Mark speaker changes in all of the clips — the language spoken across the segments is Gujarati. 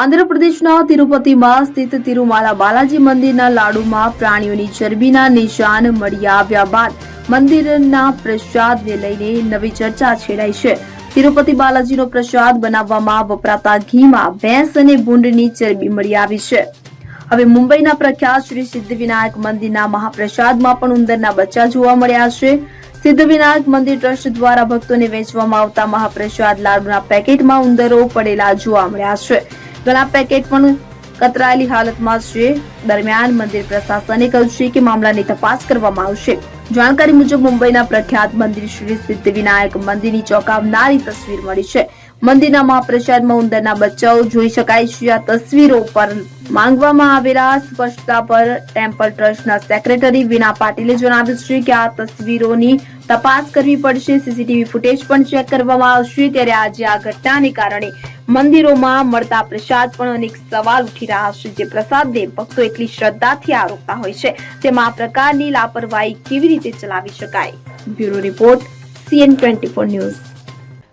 Speaker 1: આંધ્રપ્રદેશના તિરુપતિમાં સ્થિત તિરુમાલા બાલાજી મંદિરના લાડુમાં પ્રાણીઓની ચરબીના નિશાન મળી આવ્યા બાદ મંદિરના પ્રસાદને લઈને નવી ચર્ચા છેડાઈ છે. તિરુપતિ બાલાજીનો પ્રસાદ બનાવવામાં વપરાતા ઘીમાં ભેંસ અને ભૂંડની ચરબી મળી આવી છે. હવે મુંબઈના પ્રખ્યાત શ્રી સિદ્ધિવિનાયક મંદિરના મહાપ્રસાદમાં પણ ઉંદરના બચ્ચા જોવા મળ્યા છે. સિદ્ધિવિનાયક મંદિર ટ્રસ્ટ દ્વારા ભક્તોને વેચવામાં આવતા મહાપ્રસાદ લાડુના પેકેટમાં ઉંદરો પડેલા જોવા મળ્યા છે. ઘણા પેકેટ પણ કતરાયેલી હાલતમાં છે. દરમિયાન મંદિર પ્રશાસને કહ્યું છે કે મામલાની તપાસ કરવામાં આવશે. જાણકારી મુજબ મુંબઈના પ્રખ્યાત મંદિર શ્રી સિદ્ધિવિનાયક મંદિરની ચોંકાવનારી તસવીર મળી છે. મંદિરના મહાપ્રસાદમાં ઉંદરના બચ્ચાઓ જોઈ શકાય છે. આ તસવીરો પર માંગવામાં આવેલા સ્પષ્ટતા પર ટેમ્પલ ટ્રસ્ટના સેક્રેટરી વિના પાટીલે જણાવ્યું છે કે આ તસવીરોની તપાસ કરવી પડશે. સીસીટીવી ફૂટેજ પણ ચેક કરવામાં આવશે. ત્યારે આજે આ ઘટનાને કારણે મંદિરોમાં મળતા પ્રસાદ પણ અનેક સવાલ ઉઠી રહ્યા છે. જે પ્રસાદને ભક્તો એટલી શ્રદ્ધાથી આરોપતા હોય છે. તેમાં આ પ્રકારની લાપરવાહી કેવી રીતે ચલાવી શકાય? Bureau report, CN twenty four news.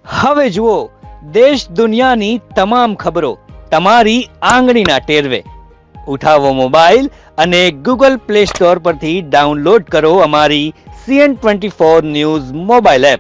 Speaker 2: હવે જુઓ, દેશ દુનિયાની તમામ ખબરો તમારી આંગળીના ટેરવે. ઉઠાવો મોબાઈલ અને ગૂગલ પ્લે સ્ટોર પરથી ડાઉનલોડ કરો અમારી CN twenty four news mobile app.